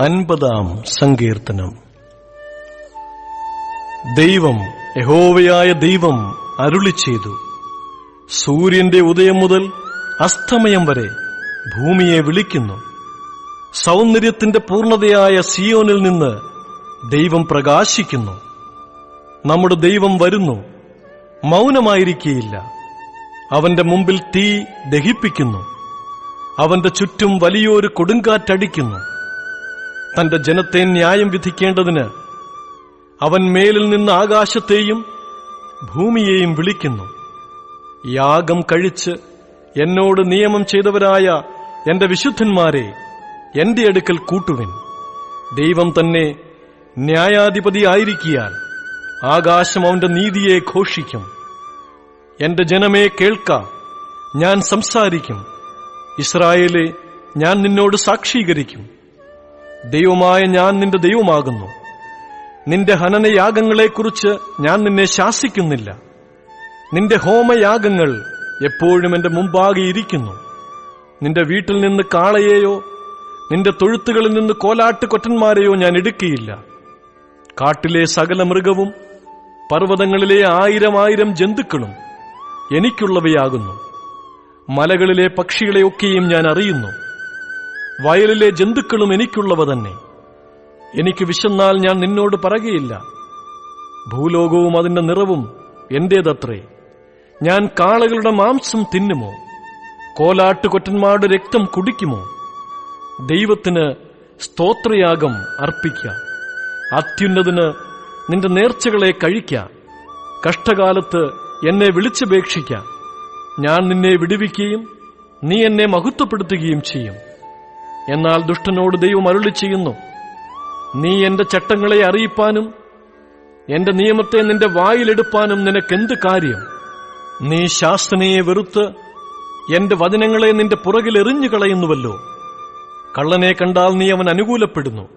അൻപതാം സങ്കീർത്തനം. ദൈവം യഹോവയായ ദൈവം അരുളി ചെയ്തു. സൂര്യന്റെ ഉദയം മുതൽ അസ്തമയം വരെ ഭൂമിയെ വിളിക്കുന്നു. സൗന്ദര്യത്തിന്റെ പൂർണതയായ സിയോനിൽ നിന്ന് ദൈവം പ്രകാശിക്കുന്നു. നമ്മുടെ ദൈവം വരുന്നു. മൗനമായിരിക്കേയില്ല. അവന്റെ മുമ്പിൽ തീ ദഹിപ്പിക്കുന്നു. അവന്റെ ചുറ്റും വലിയൊരു കൊടുങ്കാറ്റടിക്കുന്നു. തന്റെ ജനത്തെ ന്യായം വിധിക്കേണ്ടതിന് അവൻ മേലിൽ നിന്ന് ആകാശത്തെയും ഭൂമിയെയും വിളിക്കുന്നു. യാഗം കഴിച്ച് എന്നോട് നിയമം ചെയ്തവരായ എന്റെ വിശുദ്ധന്മാരെ എന്റെ അടുക്കൽ കൂട്ടുവിൻ. ദൈവം തന്നെ ന്യായാധിപതിയായിരിക്കിയാൽ ആകാശം അവന്റെ നീതിയെ ഘോഷിക്കും. എന്റെ ജനമേ കേൾക്ക ഞാൻ സംസാരിക്കും. ഇസ്രായേലെ ഞാൻ നിന്നോട് സാക്ഷീകരിക്കും. ദൈവമായ ഞാൻ നിന്റെ ദൈവമാകുന്നു. നിന്റെ ഹനനയാഗങ്ങളെക്കുറിച്ച് ഞാൻ നിന്നെ ശാസിക്കുന്നില്ല. നിന്റെ ഹോമയാഗങ്ങൾ എപ്പോഴും എന്റെ മുമ്പാകെ ഇരിക്കുന്നു. നിന്റെ വീട്ടിൽ നിന്ന് കാളയെയോ നിന്റെ തൊഴുത്തുകളിൽ നിന്ന് കോലാട്ട് കൊറ്റന്മാരെയോ ഞാൻ എടുക്കുകയില്ല. കാട്ടിലെ സകല മൃഗവും പർവതങ്ങളിലെ ആയിരം ആയിരം ജന്തുക്കളും എനിക്കുള്ളവയാകുന്നു. മലകളിലെ പക്ഷികളെയൊക്കെയും ഞാൻ അറിയുന്നു. വയലിലെ ജന്തുക്കളും എനിക്കുള്ളവ തന്നെ. എനിക്ക് വിശന്നാൽ ഞാൻ നിന്നോട് പറയുകയില്ല. ഭൂലോകവും അതിന്റെ നിറവും എന്റേതത്രേ. ഞാൻ കാളകളുടെ മാംസം തിന്നുമോ? കോലാട്ടുകൊറ്റന്മാരുടെ രക്തം കുടിക്കുമോ? ദൈവത്തിന് സ്തോത്രയാഗം അർപ്പിക്കാം. അത്യുന്നതിന് നിന്റെ നേർച്ചകളെ കഴിക്കാം. കഷ്ടകാലത്ത് എന്നെ വിളിച്ചപേക്ഷിക്കാം. ഞാൻ നിന്നെ വിടുവിക്കുകയും നീ എന്നെ മഹത്വപ്പെടുത്തുകയും ചെയ്യും. എന്നാൽ ദുഷ്ടനോട് ദൈവം അരുളി ചെയ്യുന്നു. നീ എന്റെ ചട്ടങ്ങളെ അറിയിപ്പാനും എന്റെ നിയമത്തെ നിന്റെ വായിലെടുപ്പാനും നിനക്കെന്ത് കാര്യം? നീ ശാസ്ത്രനയെ വെറുത്ത് എന്റെ വചനങ്ങളെ നിന്റെ പുറകിൽ എറിഞ്ഞു കളയുന്നുവല്ലോ. കള്ളനെ കണ്ടാൽ നീ അവൻ അനുകൂലപ്പെടുന്നു.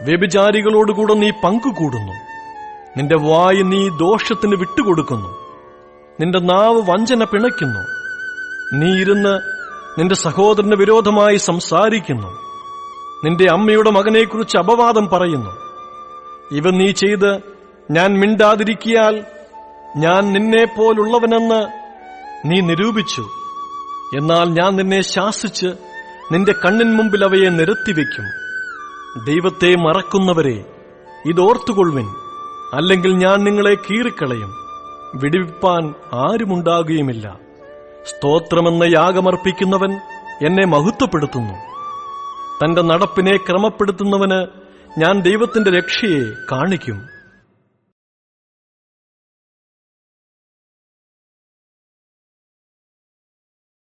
വ്യഭിചാരികളോടുകൂടെ നീ പങ്കുകൂടുന്നു. നിന്റെ വായ് നീ ദോഷത്തിന് വിട്ടുകൊടുക്കുന്നു. നിന്റെ നാവ് വഞ്ചന പിണയ്ക്കുന്നു. നീ ഇരുന്ന് നിന്റെ സഹോദരന് വിരോധമായി സംസാരിക്കുന്നു. നിന്റെ അമ്മയുടെ മകനെക്കുറിച്ച് അപവാദം പറയുന്നു. ഇവ നീ ചെയ്ത് ഞാൻ മിണ്ടാതിരിക്കിയാൽ ഞാൻ നിന്നെ പോലുള്ളവനെന്ന് നീ നിരൂപിച്ചു. എന്നാൽ ഞാൻ നിന്നെ ശാസിച്ച് നിന്റെ കണ്ണിൻ മുമ്പിൽ അവയെ നിരത്തിവെക്കും. ദൈവത്തെ മറക്കുന്നവരെ ഇതോർത്തുകൊള്ളുവിൻ. അല്ലെങ്കിൽ ഞാൻ നിങ്ങളെ കീറിക്കളയും. വിടിവിപ്പാൻ ആരുമുണ്ടാകുകയുമില്ല. സ്തോത്രമെന്ന യാഗമർപ്പിക്കുന്നവൻ എന്നെ മഹത്വപ്പെടുത്തുന്നു. തന്റെ നടപ്പിനെ ക്രമപ്പെടുത്തുന്നവന് ഞാൻ ദൈവത്തിന്റെ രക്ഷയെ കാണിക്കും.